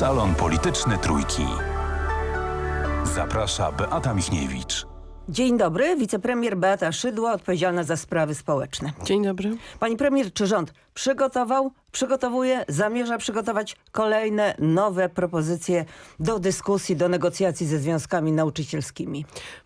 Salon Polityczny Trójki. Zaprasza Beata Michniewicz. Dzień dobry, wicepremier Beata Szydło, odpowiedzialna za sprawy społeczne. Dzień dobry. Pani premier, czy rząd przygotował, przygotowuje, zamierza przygotować kolejne nowe propozycje do dyskusji, do negocjacji ze związkami nauczycielskimi?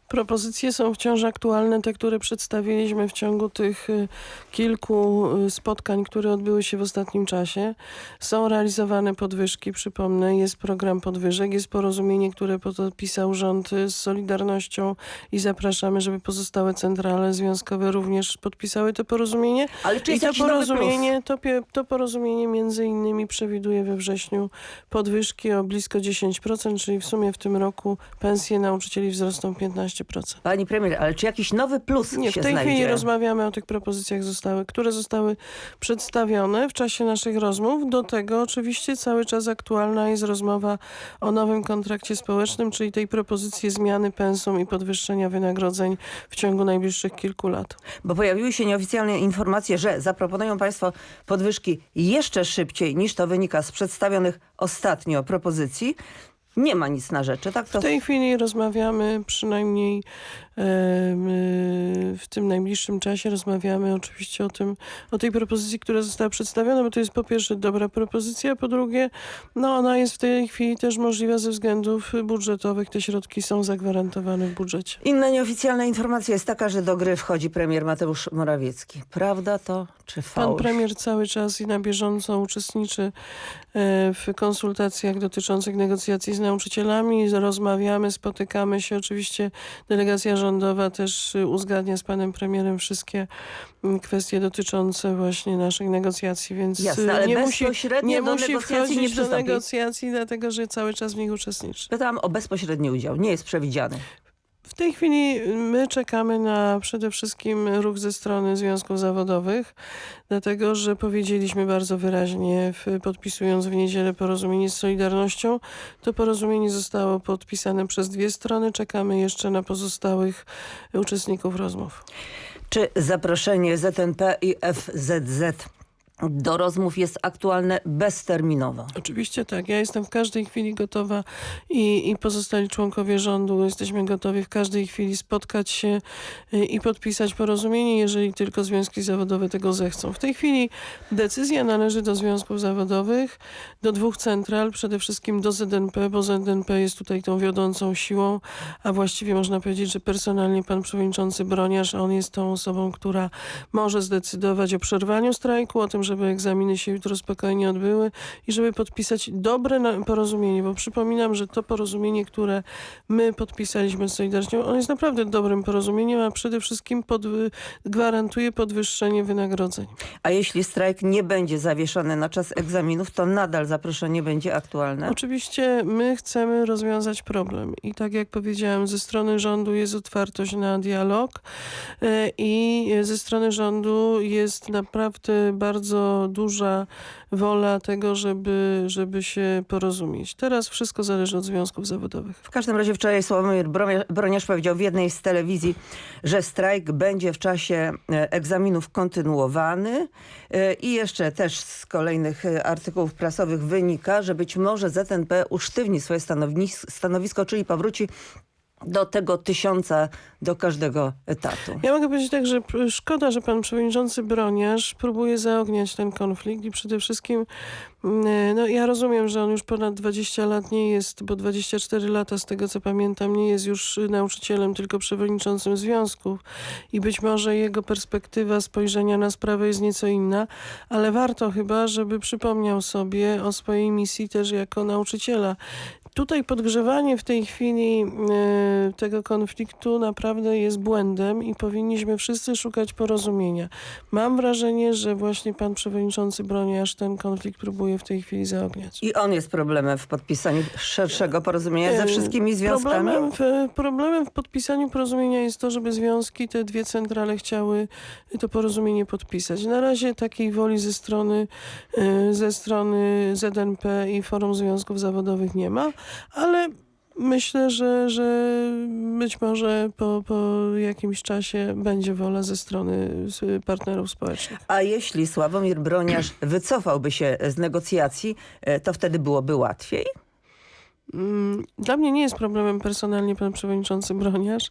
Propozycje są wciąż aktualne, te, które przedstawiliśmy w ciągu tych y, kilku y, spotkań, które odbyły się w ostatnim czasie. Są realizowane podwyżki, przypomnę, jest program podwyżek, jest porozumienie, które podpisał rząd y, z Solidarnością i zapraszamy, żeby pozostałe centrale związkowe również podpisały to porozumienie. Ale czy I jest to jakiś nowy porozumienie, to, to porozumienie między innymi przewiduje we wrześniu podwyżki o blisko 10%, czyli w sumie w tym roku pensje nauczycieli wzrosną 15%. Pani premier, ale czy jakiś nowy plus Nie, się w tej znajdzie? chwili rozmawiamy o tych propozycjach, zostały, które zostały przedstawione w czasie naszych rozmów. Do tego oczywiście cały czas aktualna jest rozmowa o nowym kontrakcie społecznym, czyli tej propozycji zmiany pensum i podwyższenia wynagrodzeń w ciągu najbliższych kilku lat. Bo pojawiły się nieoficjalne informacje, że zaproponują państwo podwyżki jeszcze szybciej niż to wynika z przedstawionych ostatnio propozycji. Nie ma nic na rzeczy, tak? To W tej chwili rozmawiamy przynajmniej y, w tym najbliższym czasie rozmawiamy oczywiście o tym, o tej propozycji, która została przedstawiona, bo to jest po pierwsze dobra propozycja, po drugie, no ona jest w tej chwili też możliwa ze względów budżetowych. Te środki są zagwarantowane w budżecie. Inna nieoficjalna informacja jest taka, że do gry wchodzi premier Mateusz Morawiecki. Prawda to czy fałsz? Pan premier cały czas i na bieżąco uczestniczy w konsultacjach dotyczących negocjacji z nauczycielami. Rozmawiamy, spotykamy się. Oczywiście delegacja rządowa też y, uzgadnia z panem premierem wszystkie mm, kwestie dotyczące właśnie naszych negocjacji, więc y, Jasne, nie musi, nie do musi negocjacji nie wchodzić do negocjacji, dlatego że cały czas w nich uczestniczy. Pytałam o bezpośredni udział. Nie jest przewidziany. W tej chwili my czekamy na przede wszystkim ruch ze strony związków zawodowych, dlatego że powiedzieliśmy bardzo wyraźnie, w, podpisując w niedzielę porozumienie z Solidarnością, to porozumienie zostało podpisane przez dwie strony. Czekamy jeszcze na pozostałych uczestników rozmów. Czy zaproszenie ZNP i FZZ do rozmów jest aktualne bezterminowo? Oczywiście tak. Ja jestem w każdej chwili gotowa i, i pozostali członkowie rządu jesteśmy gotowi w każdej chwili spotkać się y, i podpisać porozumienie, jeżeli tylko związki zawodowe tego zechcą. W tej chwili decyzja należy do związków zawodowych, do dwóch central, przede wszystkim do ZNP, bo ZNP jest tutaj tą wiodącą siłą, a właściwie można powiedzieć, że personalnie pan przewodniczący Broniarz, on jest tą osobą, która może zdecydować o przerwaniu strajku, o tym, żeby egzaminy się jutro spokojnie odbyły i żeby podpisać dobre porozumienie, bo przypominam, że to porozumienie, które my podpisaliśmy z Solidarnością, on jest naprawdę dobrym porozumieniem, a przede wszystkim podwy- gwarantuje podwyższenie wynagrodzeń. A jeśli strajk nie będzie zawieszony na czas egzaminów, to nadal zaproszenie będzie aktualne? Oczywiście my chcemy rozwiązać problem i tak jak powiedziałam, ze strony rządu jest otwartość na dialog e, i ze strony rządu jest naprawdę bardzo duża wola tego, żeby, żeby się porozumieć. Teraz wszystko zależy od związków zawodowych. W każdym razie wczoraj Sławomir Broniarz powiedział w jednej z telewizji, że strajk będzie w czasie e, egzaminów kontynuowany E, i jeszcze też z kolejnych e, artykułów prasowych wynika, że być może ZNP usztywni swoje stanowisko czyli powróci do tego tysiąca do każdego etatu. Ja mogę powiedzieć tak, że szkoda, że pan przewodniczący Broniarz próbuje zaogniać ten konflikt i przede wszystkim mm, no ja rozumiem, że on już ponad 20 lat nie jest, bo 24 lata z tego co pamiętam nie jest już nauczycielem, tylko przewodniczącym związków i być może jego perspektywa spojrzenia na sprawę jest nieco inna, ale warto chyba, żeby przypomniał sobie o swojej misji też jako nauczyciela. Tutaj podgrzewanie w tej chwili e, tego konfliktu naprawdę jest błędem i powinniśmy wszyscy szukać porozumienia. Mam wrażenie, że właśnie pan przewodniczący Broniarz ten konflikt próbuje w tej chwili zaogniać. I on jest problemem w podpisaniu szerszego porozumienia ze E, wszystkimi związkami? Problemem w, problemem w podpisaniu porozumienia jest to, żeby związki, te dwie centrale chciały to porozumienie podpisać. Na razie takiej woli ze strony, e, ze strony ZNP i Forum Związków Zawodowych nie ma, ale myślę, że, że być może po, po jakimś czasie będzie wola ze strony partnerów społecznych. A jeśli Sławomir Broniarz wycofałby się z negocjacji, e, to wtedy byłoby łatwiej? Mm, Dla mnie nie jest problemem personalnie pan przewodniczący Broniarz,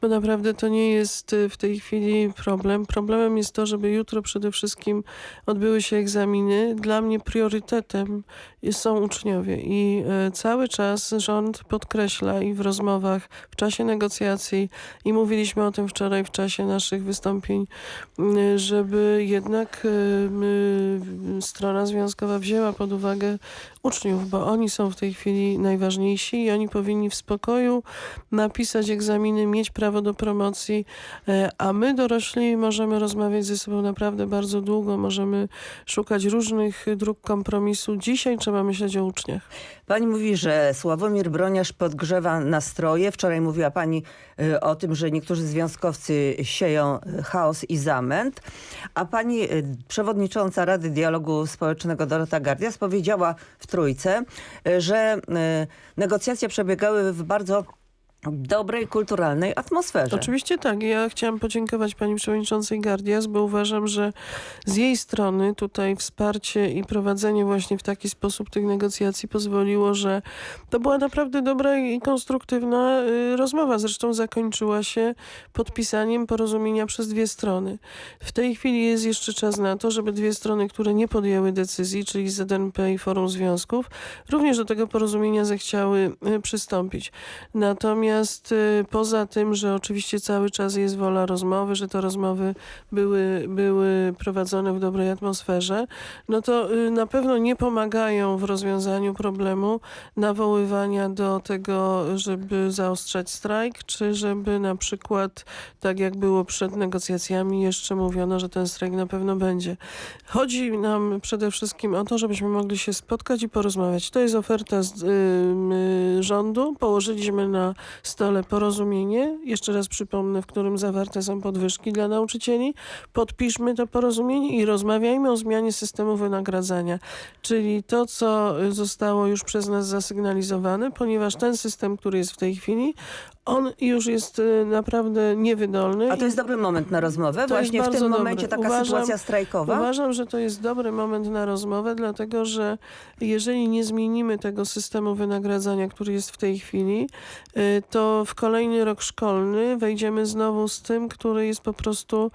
bo naprawdę to nie jest y, w tej chwili problem. Problemem jest to, żeby jutro przede wszystkim odbyły się egzaminy. Dla mnie priorytetem są uczniowie i e, cały czas rząd podkreśla i w rozmowach, w czasie negocjacji i mówiliśmy o tym wczoraj w czasie naszych wystąpień, y, żeby jednak y, strona związkowa wzięła pod uwagę uczniów, bo oni są w tej chwili najważniejsi i oni powinni w spokoju napisać egzaminy, mieć prawo do promocji, e, a my dorośli możemy rozmawiać ze sobą naprawdę bardzo długo, możemy szukać różnych dróg kompromisu. Dzisiaj trzeba myśleć o uczniach. Pani mówi, że Sławomir Broniarz podgrzewa nastroje. Wczoraj mówiła pani y, o tym, że niektórzy związkowcy sieją y, chaos i zamęt. A pani y, przewodnicząca Rady Dialogu Społecznego Dorota Gardias powiedziała w Trójce, że negocjacje przebiegały w bardzo dobrej, kulturalnej atmosferze. Oczywiście tak. Ja chciałam podziękować pani przewodniczącej Gardias, bo uważam, że z jej strony tutaj wsparcie i prowadzenie właśnie w taki sposób tych negocjacji pozwoliło, że to była naprawdę dobra i konstruktywna y, rozmowa. Zresztą zakończyła się podpisaniem porozumienia przez dwie strony. W tej chwili jest jeszcze czas na to, żeby dwie strony, które nie podjęły decyzji, czyli ZNP i Forum Związków, również do tego porozumienia zechciały y, przystąpić. Natomiast y, poza tym, że oczywiście cały czas jest wola rozmowy, że te rozmowy były, były prowadzone w dobrej atmosferze, no to y, na pewno nie pomagają w rozwiązaniu problemu nawoływania do tego, żeby zaostrzać strajk, czy żeby na przykład, tak jak było przed negocjacjami, jeszcze mówiono, że ten strajk na pewno będzie. Chodzi nam przede wszystkim o to, żebyśmy mogli się spotkać i porozmawiać. To jest oferta z, y, y, rządu. Położyliśmy na stole porozumienie. Jeszcze raz przypomnę, w którym zawarte są podwyżki dla nauczycieli. Podpiszmy to porozumienie i rozmawiajmy o zmianie systemu wynagradzania. Czyli to, co y, zostało już przez nas zasygnalizowane, ponieważ ten system, który jest w tej chwili, on już jest y, naprawdę niewydolny. A to jest dobry moment na rozmowę? To Właśnie w tym dobry. momencie taka Uważam- sytuacja strajkowa? Uważam, że to jest dobry moment na rozmowę, dlatego że jeżeli nie zmienimy tego systemu wynagradzania, który jest w tej chwili, y, to w kolejny rok szkolny wejdziemy znowu z tym, który jest po prostu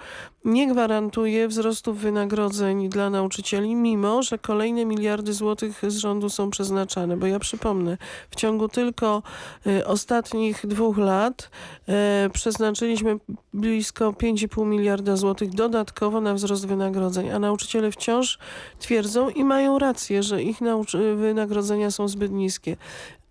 nie gwarantuje wzrostów wynagrodzeń dla nauczycieli, mimo że kolejne miliardy złotych z rządu są przeznaczane. Bo ja przypomnę, w ciągu tylko y, ostatnich dwóch lat e, przeznaczyliśmy blisko 5,5 miliarda złotych dodatkowo na wzrost wynagrodzeń, a nauczyciele wciąż twierdzą i mają rację, że ich wynagrodzenia są zbyt niskie.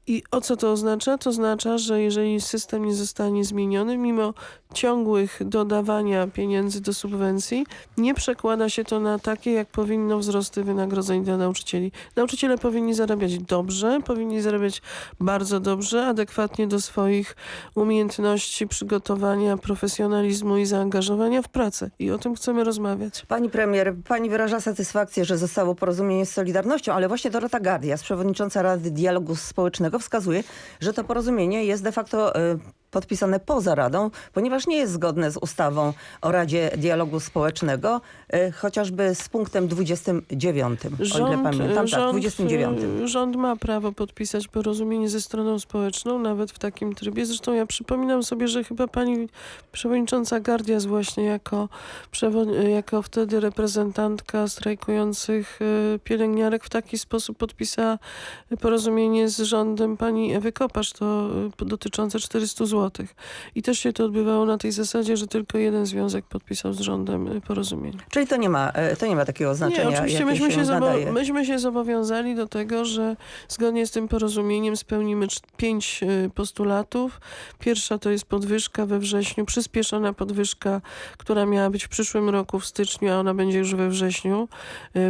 I o co to oznacza? To oznacza, że jeżeli system nie zostanie zmieniony, mimo ciągłych dodawania pieniędzy do subwencji, nie przekłada się to na takie, jak powinno wzrosty wynagrodzeń dla nauczycieli. Nauczyciele powinni zarabiać dobrze, powinni zarabiać bardzo dobrze, adekwatnie do swoich umiejętności, przygotowania, profesjonalizmu i zaangażowania w pracę. I o tym chcemy rozmawiać. Pani premier, pani wyraża satysfakcję, że zostało porozumienie z Solidarnością, ale właśnie Dorota Gardias, przewodnicząca Rady Dialogu Społecznego, wskazuje, że to porozumienie jest de facto y, podpisane poza Radą, ponieważ nie jest zgodne z ustawą o Radzie Dialogu Społecznego, y, chociażby z punktem 29, o ile pamiętam. Tak, rząd, 29. y, rząd ma prawo podpisać porozumienie ze stroną społeczną, nawet w takim trybie. Zresztą ja przypominam sobie, że chyba pani przewodnicząca Gardias właśnie jako, przewo- jako wtedy reprezentantka strajkujących y, pielęgniarek w taki sposób podpisała porozumienie z rządem pani Ewy Kopacz, to y, dotyczące 400 zł. I też się to odbywało na tej zasadzie, że tylko jeden związek podpisał z rządem y, porozumienie. Czyli to nie ma, y, to nie ma takiego znaczenia, Nie, oczywiście myśmy się, nadaje. myśmy się zobowiązali do tego, że zgodnie z tym porozumieniem spełnimy pięć y, postulatów. Pierwsza to jest podwyżka we wrześniu, przyspieszona podwyżka, która miała być w przyszłym roku w styczniu, a ona będzie już we wrześniu.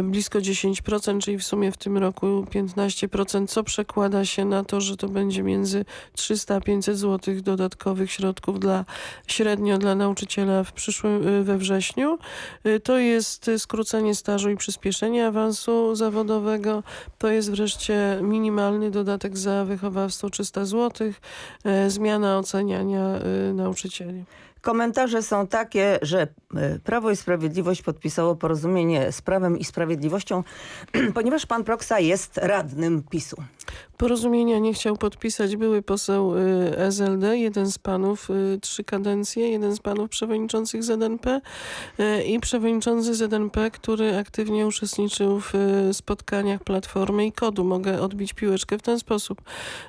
Blisko 10%, czyli w sumie w tym roku 15%, co przekłada się na to, że to będzie między 300 a 500 zł dodatkowych środków dla średnio dla nauczyciela w przyszłym, y, we wrześniu. Y, To jest y, skrócenie stażu i przyspieszenie awansu zawodowego. To jest wreszcie minimalny dodatek za wychowawstwo 300 zł. Zmiana oceniania y, nauczycieli. Komentarze są takie, że Prawo i Sprawiedliwość podpisało porozumienie z Prawem i Sprawiedliwością, ponieważ pan Proksa jest radnym PiSu. Porozumienia nie chciał podpisać były poseł y, SLD, jeden z panów y, trzy kadencje, jeden z panów przewodniczących ZNP y, i przewodniczący ZNP, który aktywnie uczestniczył w spotkaniach Platformy i Kodu. Mogę odbić piłeczkę w ten sposób.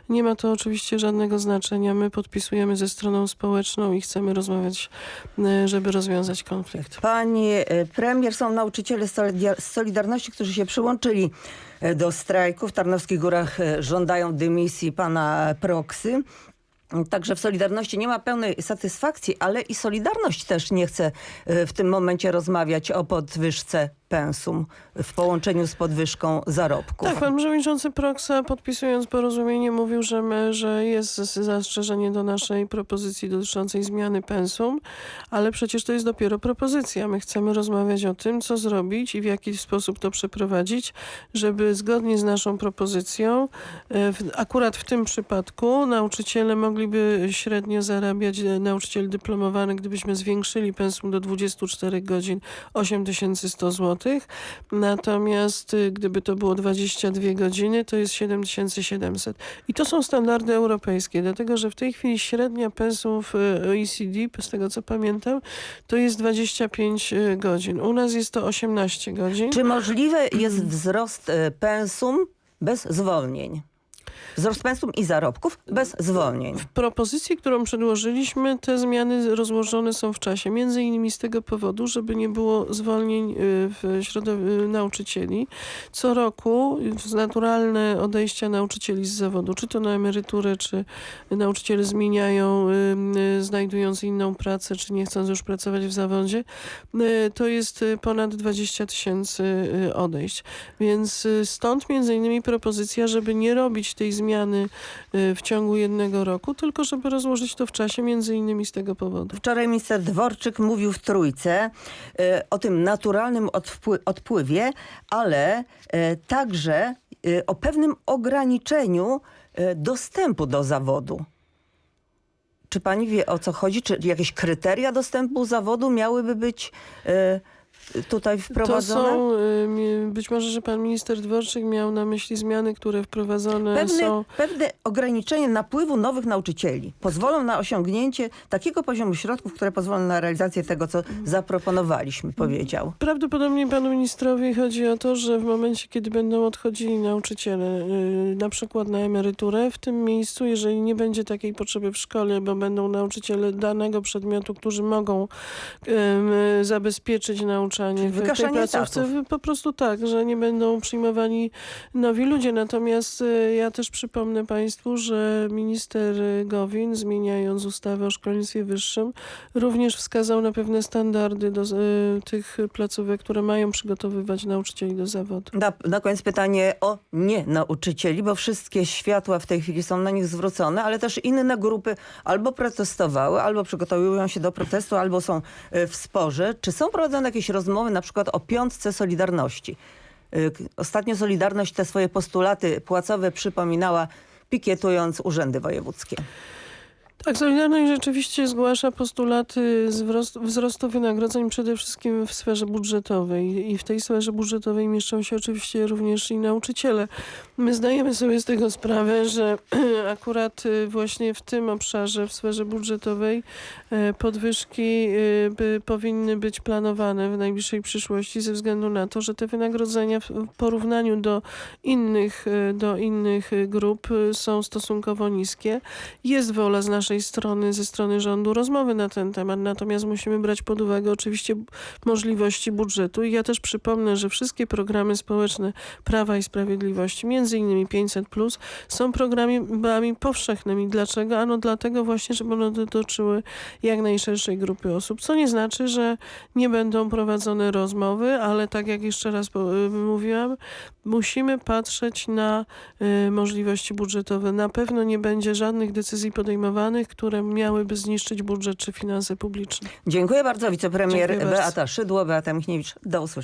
Nie ma to oczywiście żadnego znaczenia. My podpisujemy ze stroną społeczną i chcemy rozmawiać, żeby rozwiązać konflikt. Pani e, premier, są nauczyciele z Solidarności, którzy się przyłączyli do strajku. W Tarnowskich Górach e, żądają dymisji pana Proksy. Także w Solidarności nie ma pełnej satysfakcji, ale i Solidarność też nie chce e, w tym momencie rozmawiać o podwyżce pensum w połączeniu z podwyżką zarobków. Tak, pan przewodniczący Proksa podpisując porozumienie mówił, że, my, że jest zastrzeżenie do naszej propozycji dotyczącej zmiany pensum, ale przecież to jest dopiero propozycja. My chcemy rozmawiać o tym, co zrobić i w jaki sposób to przeprowadzić, żeby zgodnie z naszą propozycją, e, akurat w tym przypadku nauczyciele mogliby średnio zarabiać, e, nauczyciel dyplomowany, gdybyśmy zwiększyli pensum do 24 godzin 8100 zł. Natomiast y, gdyby to było 22 godziny, to jest 7700. I to są standardy europejskie, dlatego że w tej chwili średnia pensum w y, OECD, z tego co pamiętam, to jest 25 y, godzin. U nas jest to 18 godzin. Czy możliwy jest wzrost pensum bez zwolnień? Wzrost pensum i zarobków bez zwolnień. W propozycji, którą przedłożyliśmy, te zmiany rozłożone są w czasie. Między innymi z tego powodu, żeby nie było zwolnień y, w y, nauczycieli. Co roku z naturalne odejścia nauczycieli z zawodu, czy to na emeryturę, czy nauczyciele zmieniają, y, znajdując inną pracę, czy nie chcąc już pracować w zawodzie, to jest ponad 20 tysięcy odejść. Więc stąd między innymi propozycja, żeby nie robić tej zmiany y, w ciągu jednego roku, tylko żeby rozłożyć to w czasie między innymi z tego powodu. Wczoraj minister Dworczyk mówił w Trójce e, o tym naturalnym odpły- odpływie, ale e, także o pewnym ograniczeniu dostępu do zawodu. Czy pani wie o co chodzi? Czy jakieś kryteria dostępu zawodu miałyby być tutaj To wprowadzone? są, y, być może, że pan minister Dworczyk miał na myśli zmiany, które wprowadzone Pewne, są. pewne ograniczenie napływu nowych nauczycieli pozwolą na osiągnięcie takiego poziomu środków, które pozwolą na realizację tego, co zaproponowaliśmy, powiedział. Prawdopodobnie panu ministrowi chodzi o to, że w momencie, kiedy będą odchodzili nauczyciele, y, na przykład na emeryturę, w tym miejscu, jeżeli nie będzie takiej potrzeby w szkole, bo będą nauczyciele danego przedmiotu, którzy mogą y, zabezpieczyć nauczanie w tej wygaszanie placówce, etatów. po prostu tak, że nie będą przyjmowani nowi ludzie. Natomiast y, ja też przypomnę państwu, że minister y, Gowin, zmieniając ustawę o szkolnictwie wyższym, również wskazał na pewne standardy do, y, tych placówek, które mają przygotowywać nauczycieli do zawodu. Na, na koniec pytanie o nie nauczycieli, bo wszystkie światła w tej chwili są na nich zwrócone, ale też inne grupy albo protestowały, albo przygotowują się do protestu, albo są e, w sporze. Czy są prowadzone jakieś rozmowy na przykład o piątce Solidarności? K- Ostatnio Solidarność te swoje postulaty płacowe przypominała pikietując urzędy wojewódzkie. Tak, Solidarność rzeczywiście zgłasza postulaty wzrostu, wynagrodzeń przede wszystkim w sferze budżetowej i w tej sferze budżetowej mieszczą się oczywiście również i nauczyciele. My zdajemy sobie z tego sprawę, że akurat y, właśnie w tym obszarze, w sferze budżetowej e, podwyżki y, powinny być planowane w najbliższej przyszłości ze względu na to, że te wynagrodzenia w porównaniu do innych, y, do innych y, grup y, są stosunkowo niskie. Jest wola z naszej strony, ze strony rządu rozmowy na ten temat, natomiast musimy brać pod uwagę oczywiście możliwości budżetu. I ja też przypomnę, że wszystkie programy społeczne Prawa i Sprawiedliwości, między innymi 500+, są programami powszechnymi. Dlaczego? Ano dlatego właśnie, żeby one dotyczyły jak najszerszej grupy osób, co nie znaczy, że nie będą prowadzone rozmowy, ale tak jak jeszcze raz mówiłam, musimy patrzeć na y, możliwości budżetowe. Na pewno nie będzie żadnych decyzji podejmowanych, które miałyby zniszczyć budżet czy finanse publiczne. Dziękuję bardzo. Wicepremier Dziękuję bardzo. Beata Szydło, Beata Michniewicz. Do usłyszenia.